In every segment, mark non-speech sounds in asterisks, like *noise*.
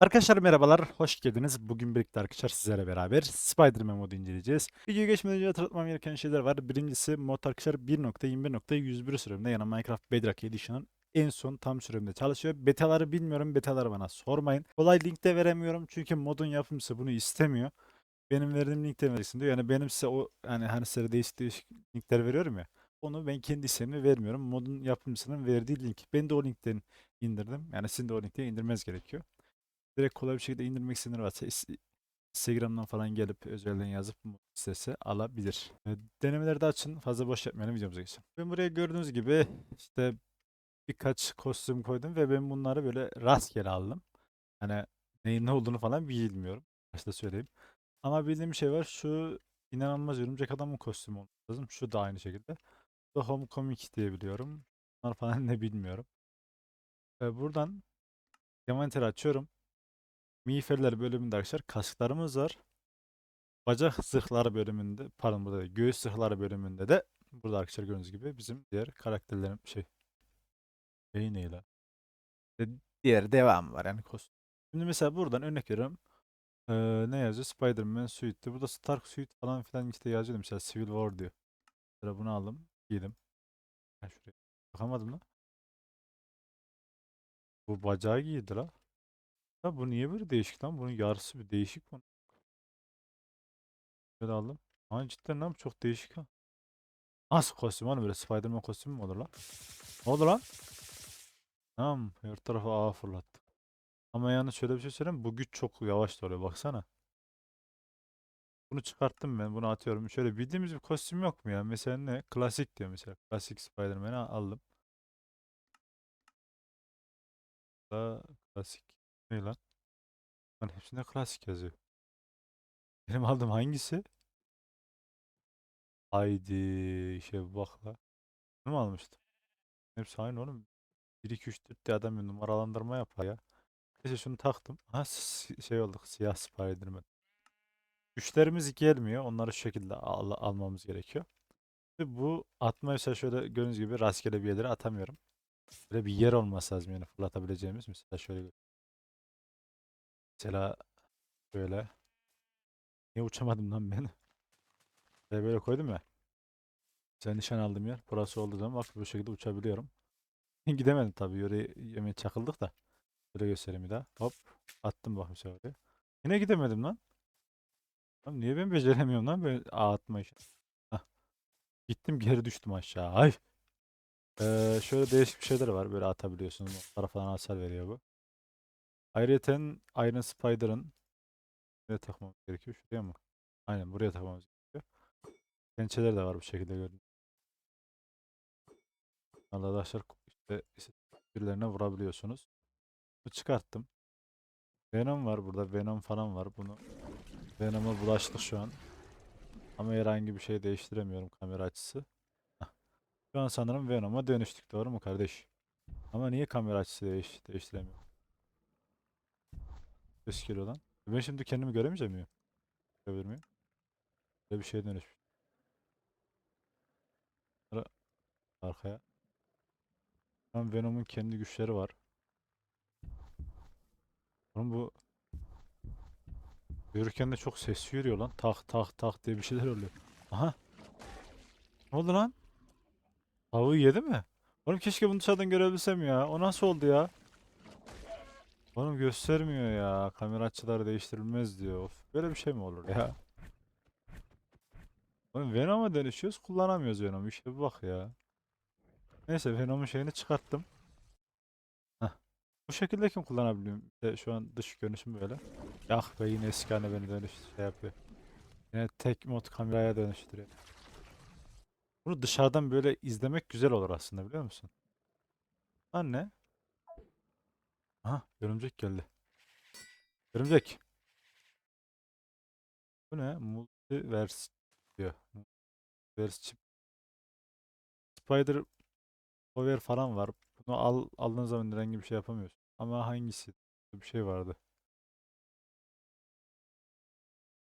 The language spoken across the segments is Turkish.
Arkadaşlar merhabalar, hoş geldiniz. Bugün birlikte arkadaşlar sizlerle beraber Spider-Man modu inceleyeceğiz. Videoya geçmeden önce hatırlatmam gereken şeyler var. Birincisi mod arkadaşlar 1.21.101 sürümünde yani Minecraft Bedrock Edition'ın en son tam sürümünde çalışıyor. Betaları bilmiyorum, betaları bana sormayın. Kolay linkte veremiyorum çünkü modun yapımcısı bunu istemiyor. Benim verdiğim linkte vereceksin diyor. Yani benim size o yani hani size değişik değişik linkler veriyorum ya. Onu ben kendi isteğimle vermiyorum. Modun yapımcısının verdiği link. Ben de o linkten indirdim. Yani sizin de o linkten indirmeniz gerekiyor direkt kolay bir şekilde indirmek isteyenler varsa Instagram'dan falan gelip özelden yazıp sitesi alabilir. E, Denemeleri de açın. Fazla boş yapmayalım videomuza geçelim. Ben buraya gördüğünüz gibi işte birkaç kostüm koydum ve ben bunları böyle rastgele aldım. Hani neyin ne olduğunu falan bilmiyorum. Başta söyleyeyim. Ama bildiğim şey var. Şu inanılmaz örümcek adamın kostümü olması lazım. Şu da aynı şekilde. Bu da Homecoming diye biliyorum. Bunlar falan *laughs* ne bilmiyorum. E, buradan envanteri açıyorum. Miğferler bölümünde arkadaşlar kasklarımız var. Bacak zırhları bölümünde pardon burada göğüs zırhları bölümünde de burada arkadaşlar gördüğünüz gibi bizim diğer karakterlerin şey şey ne la? E, Diğer devam var yani kostüm. Şimdi mesela buradan örnek veriyorum. Ee, ne yazıyor? Spider-Man suite'ti. Burada Stark suite falan filan işte yazıyor mesela Civil War diyor. Mesela bunu aldım. Giydim. Ben şuraya bakamadım lan. Bu bacağı giydi la. Ya bu niye böyle değişik lan? Bunun yarısı bir değişik bu. Böyle aldım. Ama cidden lan çok değişik ha. Nasıl kostüm oğlum böyle Spider-Man kostümü mü olur lan? Ne oldu lan? Tamam her tarafa ağa fırlattı. Ama yani şöyle bir şey söyleyeyim bu güç çok yavaş oluyor baksana. Bunu çıkarttım ben bunu atıyorum. Şöyle bildiğimiz bir kostüm yok mu ya? Mesela ne? Klasik diyor mesela. Klasik Spider-Man'i aldım. Da klasik. Ne lan? Lan hepsinde klasik yazıyor. Benim aldığım hangisi? Haydi işe bak la. Mu almıştım? Hepsi aynı oğlum. 1 2 3 4 diye adam bir numaralandırma yapar ya. Neyse şunu taktım. Ha şey olduk siyah Spiderman. Güçlerimiz gelmiyor. Onları şu şekilde al- almamız gerekiyor. Ve bu atma mesela şöyle gördüğünüz gibi rastgele bir yerlere atamıyorum. Böyle bir yer olması lazım yani fırlatabileceğimiz. Mesela şöyle mesela böyle niye uçamadım lan ben? *laughs* Şöyle böyle koydum ya. Mesela nişan aldığım yer burası olduğu zaman bak bu şekilde uçabiliyorum. *laughs* Gidemedim tabii. Yöre yemeğe çakıldık da. Böyle göstereyim bir daha. Hop. Attım bak mesela oraya. Yine gidemedim lan. Lan niye ben beceremiyorum lan böyle ağ atma işi. *laughs* Gittim geri düştüm aşağı. Ay. Ee, şöyle değişik bir şeyler var. Böyle atabiliyorsunuz. Notlara falan hasar veriyor bu. Ayrıyeten Iron Spider'ın nereye takmamız gerekiyor? Şuraya mı? Aynen buraya takmamız gerekiyor. Pençeler de var bu şekilde gördüm. Arkadaşlar işte birilerine vurabiliyorsunuz. Bu çıkarttım. Venom var burada. Venom falan var. Bunu Venom'a bulaştık şu an. Ama herhangi bir şey değiştiremiyorum kamera açısı. Şu an sanırım Venom'a dönüştük. Doğru mu kardeş? Ama niye kamera açısı değiş değiştiremiyorum? Ses geliyor lan. Ben şimdi kendimi göremeyecek miyim? Görebilir miyim? Böyle bir şeye dönüşmüş. Arkaya. Tam Venom'un kendi güçleri var. Oğlum bu yürürken de çok ses yürüyor lan. Tak tak tak diye bir şeyler oluyor. Aha. Ne oldu lan? Tavuğu yedi mi? Oğlum keşke bunu dışarıdan görebilsem ya. O nasıl oldu ya? Oğlum göstermiyor ya. Kamera açıları değiştirilmez diyor. Of, böyle bir şey mi olur ya? Oğlum Venom'a dönüşüyoruz kullanamıyoruz Venom'u. İşte bir bak ya. Neyse Venom'un şeyini çıkarttım. Heh. Bu şekilde kim kullanabiliyorum? İşte şu an dış görünüşüm böyle. Yah be yine eski haline beni dönüş şey yapıyor. Yine tek mod kameraya dönüştürüyor. Bunu dışarıdan böyle izlemek güzel olur aslında biliyor musun? Anne. Aha örümcek geldi. Örümcek. Bu ne? Multiverse diyor. Multiverse chip. Spider Power falan var. Bunu al aldığın zaman herhangi bir şey yapamıyorsun. Ama hangisi? Bir şey vardı.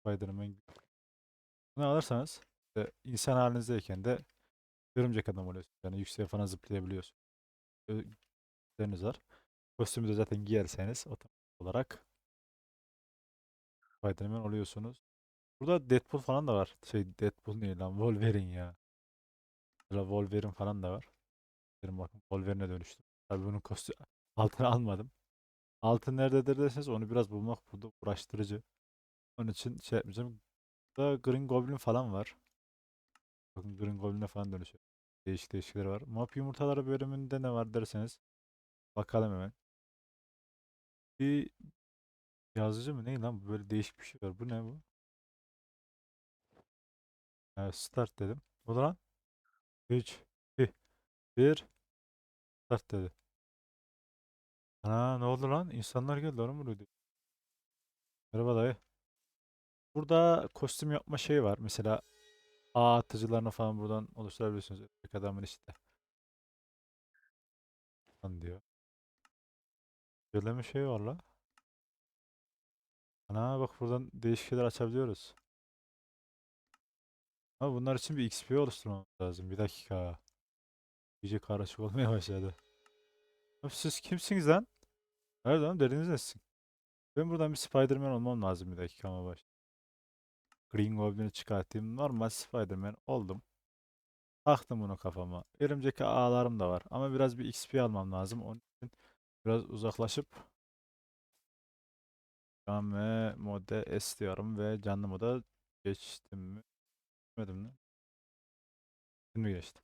Spider-Man. Bunu alırsanız işte insan halinizdeyken de örümcek adam oluyorsunuz. Yani yükseğe falan zıplayabiliyorsun. Gözleriniz var. Kostümü de zaten giyerseniz otomatik olarak Spider-Man oluyorsunuz. Burada Deadpool falan da var. Şey Deadpool değil lan Wolverine ya. Burada Wolverine falan da var. Dedim bakın Wolverine'e dönüştüm. Tabii bunun kostüm *laughs* altını almadım. Altın nerededir derseniz onu biraz bulmak burada uğraştırıcı. Onun için şey yapmayacağım. Burada Green Goblin falan var. Bakın Green Goblin'e falan dönüşüyor. Değişik değişikleri var. Map yumurtaları bölümünde ne var derseniz bakalım hemen. Bir yazıcı mı ne lan bu böyle değişik bir şey var. Bu ne bu? Evet, start dedim. O da lan 3 2 1 start dedi. Ana ne oldu lan? İnsanlar geldi onu mu? Merhaba dayı. Burada kostüm yapma şeyi var. Mesela ağ atıcılarını falan buradan oluşturabiliyorsunuz. Örnek adamın işte. Lan diyor. Bir şey var la. Ana bak buradan değişik açabiliyoruz. Ama bunlar için bir XP oluşturmamız lazım. Bir dakika. İyice karışık olmaya başladı. Abi siz kimsiniz lan? Nereden deriniz nesin? Ben buradan bir Spider-Man olmam lazım bir dakika ama baş. Green Goblin'i çıkartayım. Normal Spider-Man oldum. Taktım bunu kafama. Örümcek ağlarım da var. Ama biraz bir XP almam lazım. Onun için biraz uzaklaşıp Can ve mode S diyorum ve canlı moda geçtim mi? Geçmedim mi? Şimdi geçtim.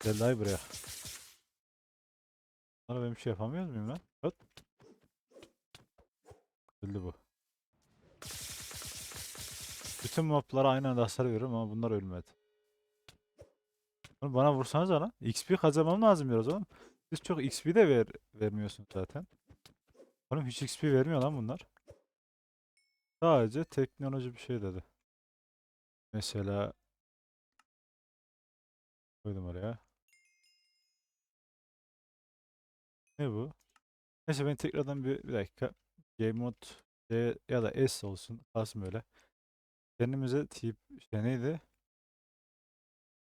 Gel dayı buraya. Bana ben bir şey yapamıyor muyum lan? Hop. Öldü bu. Bütün moblara aynı anda hasar veriyorum ama bunlar ölmedi. Bana vursanız lan. XP kazanmam lazım biraz oğlum. Siz çok XP de ver, vermiyorsun zaten. Oğlum hiç XP vermiyor lan bunlar. Sadece teknoloji bir şey dedi. Mesela koydum oraya. Ne bu? Neyse ben tekrardan bir, bir dakika. Game mode C ya da S olsun. Kalsın böyle. Kendimize tip işte neydi?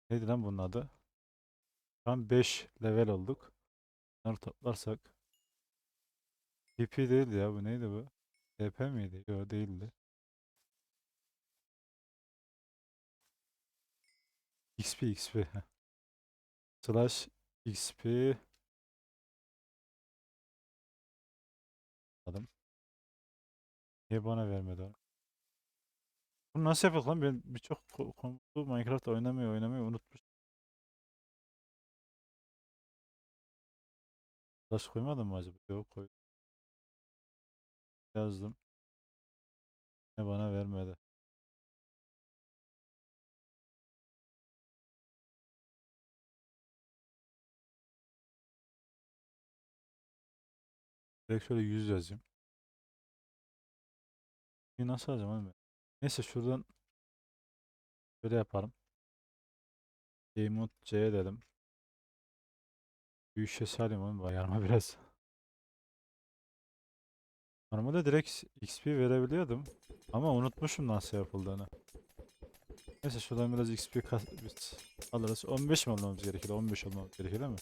Neydi lan bunun adı? An 5 level olduk. Bunları toplarsak. TP değildi ya bu neydi bu? TP miydi? Yok değildi. XP XP. Slash XP Adım. Niye bana vermedi onu? Bunu nasıl yapıyor lan? Ben birçok ko- komutu Minecraft oynamayı oynamayı unutmuş. Slash koymadım mı acaba? Yok koy. Yazdım. Ne bana vermedi. Direkt şöyle 100 yazayım. Bir nasıl alacağım ben? Neyse şuradan şöyle yapalım. Gamemode C dedim. Büyük şişe alayım oğlum bayarma biraz. Normalde direkt XP verebiliyordum. Ama unutmuşum nasıl yapıldığını. Neyse şuradan biraz XP alırız. 15 mi olmamız gerekiyor? 15 olmamız gerekiyor değil mi?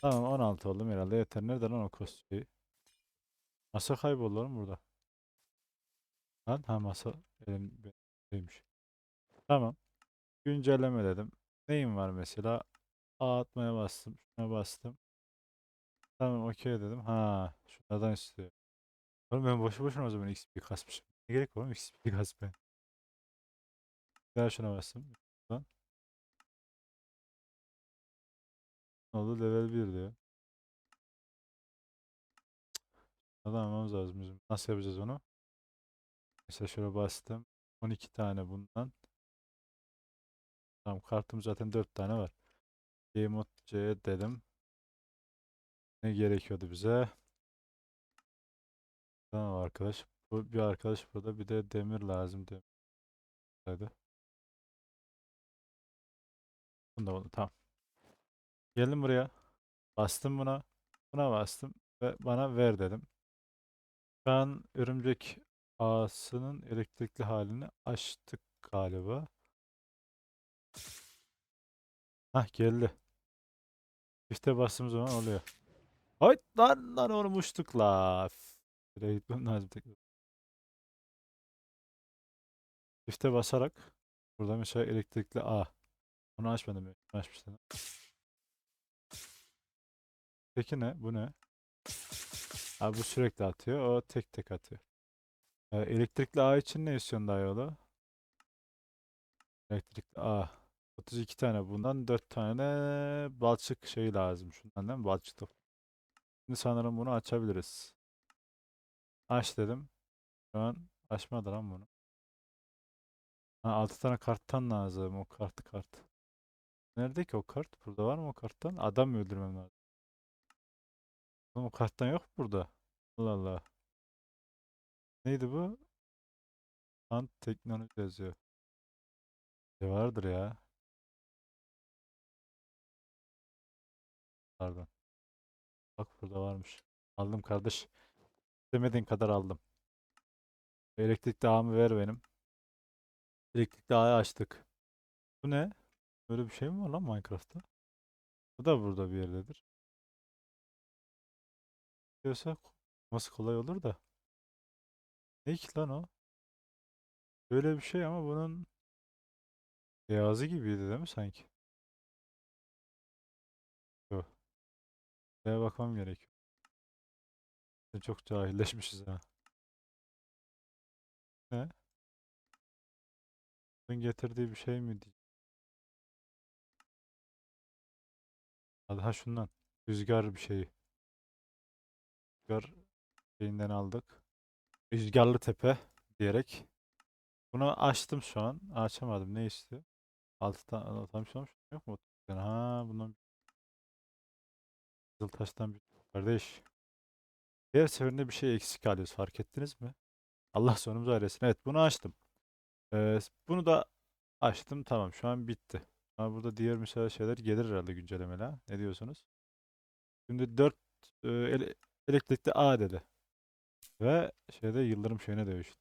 Tamam 16 oldum herhalde yeter. Nerede lan o kostümü? Masa kayboldu oğlum burada. Lan ha masa elim Tamam. Güncelleme dedim. Neyim var mesela? A atmaya bastım. Şuna bastım. Tamam okey dedim. Ha şunlardan istiyor. Oğlum ben boşu boşuna o zaman XP kasmışım. Ne gerek var oğlum XP kasmaya? Daha şuna bastım. Lan. Ne oldu? Level 1 diyor. Adam almamız lazım bizim. Nasıl yapacağız onu? Mesela şöyle bastım. 12 tane bundan. Tamam kartım zaten 4 tane var. Game mode C dedim. Ne gerekiyordu bize? Tamam arkadaş. Bu bir arkadaş burada bir de demir lazım demir. Hadi. Bunu da bunu tamam. Geldim buraya. Bastım buna. Buna bastım ve bana ver dedim. An örümcek ağasının elektrikli halini açtık galiba. Hah geldi. Çifte bastığım zaman oluyor. Ay lan lan oğlum uçtuk la. Üf, Buraya gitmem tekrar. Çifte basarak burada mesela elektrikli A. Onu açmadım. Şunu Açmıştım. Peki ne? Bu ne? Abi bu sürekli atıyor. O tek tek atıyor. Ee, elektrikli A için ne istiyorsun daha yolu? Elektrikli A. 32 tane bundan 4 tane balçık şey lazım. Şundan değil mi? Balçık top. Şimdi sanırım bunu açabiliriz. Aç dedim. Şu an açmadı lan bunu. Ha, 6 tane karttan lazım. O kart kart. Nerede ki o kart? Burada var mı o karttan? Adam öldürmem lazım? Oğlum o karttan yok burada? Allah Allah. Neydi bu? Ant teknoloji yazıyor. Ne vardır ya? Pardon. Bak burada varmış. Aldım kardeş. Demediğin kadar aldım. Elektrikli ağımı ver benim. Elektrikli ağı açtık. Bu ne? Böyle bir şey mi var lan Minecraft'ta? Bu da burada bir yerdedir. Diyorsa nasıl kolay olur da. Ne ki lan o? Böyle bir şey ama bunun beyazı gibiydi değil mi sanki? Şeye bakmam gerekiyor. Çok cahilleşmişiz ha. Ne? Bunun getirdiği bir şey mi diye. Hadi ha şundan. Rüzgar bir şeyi. Rüzgar şeyinden aldık. Rüzgarlı tepe diyerek. Bunu açtım şu an. Açamadım. Ne istiyor? Altı tane tam şey olmuş. Yok mu? Ha bundan Kızıl taştan bir kardeş. Her seferinde bir şey eksik alıyoruz. Fark ettiniz mi? Allah sonumuzu ailesin. Evet bunu açtım. Ee, bunu da açtım. Tamam şu an bitti. Ama burada diğer mesela şeyler gelir herhalde güncellemeler. Ne diyorsunuz? Şimdi 4 e, ele- elektrikli A dedi. Ve şeyde yıldırım şeyine dövüştü.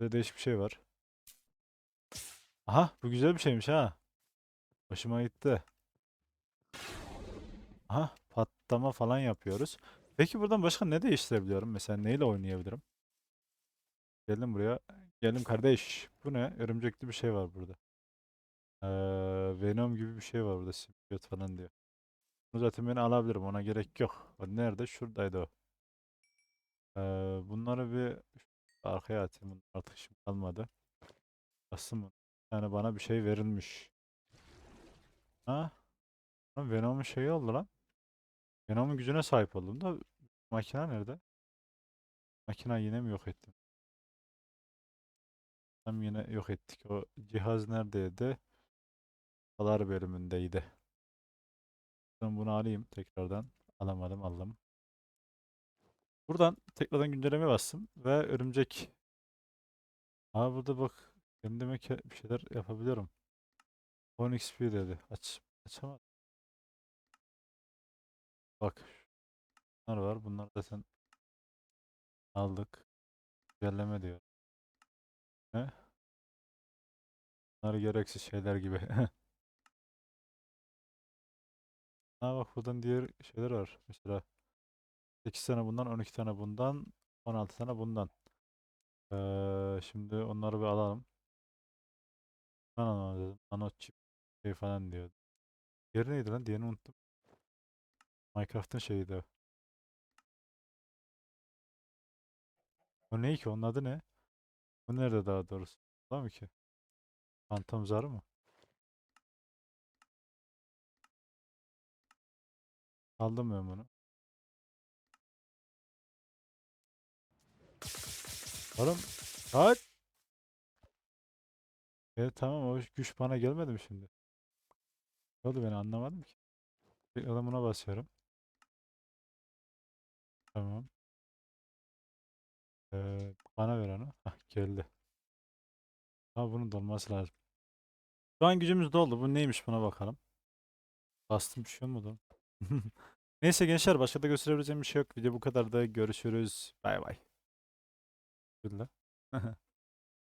Burada değişik bir şey var. Aha bu güzel bir şeymiş ha. Hoşuma gitti. Aha patlama falan yapıyoruz. Peki buradan başka ne değiştirebiliyorum? Mesela neyle oynayabilirim? Geldim buraya. Geldim kardeş. Bu ne? Örümcekli bir şey var burada. Ee, Venom gibi bir şey var burada. Simbiot falan diyor. Bunu zaten ben alabilirim. Ona gerek yok. O nerede? Şuradaydı o. Ee, bunları bir arkaya atayım. Artık işim kalmadı. Aslında yani bana bir şey verilmiş. Ha? Venom'un şeyi oldu lan. Venom'un gücüne sahip oldum da makina nerede? Makina yine mi yok ettim? Tam yine yok ettik. O cihaz neredeydi? Alar bölümündeydi. Ben bunu alayım tekrardan. Alamadım aldım. Buradan tekrardan güncelleme bastım ve örümcek. Aa burada bak kendime ke- bir şeyler yapabiliyorum. 10 XP dedi. Aç açamadım. Bak bunlar var. Bunlar zaten aldık. Güncelleme diyor. Ne? Bunlar gereksiz şeyler gibi. *laughs* Ha bak buradan diğer şeyler var. Mesela 8 tane bundan, 12 tane bundan, 16 tane bundan. Ee, şimdi onları bir alalım. Ben anlamadım. Nano chip şey falan diyor. Diğeri neydi lan? Diğerini unuttum. Minecraft'ın şeyiydi o. O ne ki? Onun adı ne? Bu nerede daha doğrusu? Var mı ki? Phantom zarı mı? Aldım ben bunu. Oğlum kaç? Evet tamam o güç bana gelmedi mi şimdi? Ne oldu ben anlamadım ki. Tekrardan buna basıyorum. Tamam. Ee, bana ver onu. *laughs* Geldi. Ama bunun dolması lazım. Şu an gücümüz doldu. Bu neymiş buna bakalım. Bastım bir şey olmadı. Neyse gençler başka da gösterebileceğim bir şey yok. Video bu kadar da görüşürüz. Bay bay. Güle. *laughs*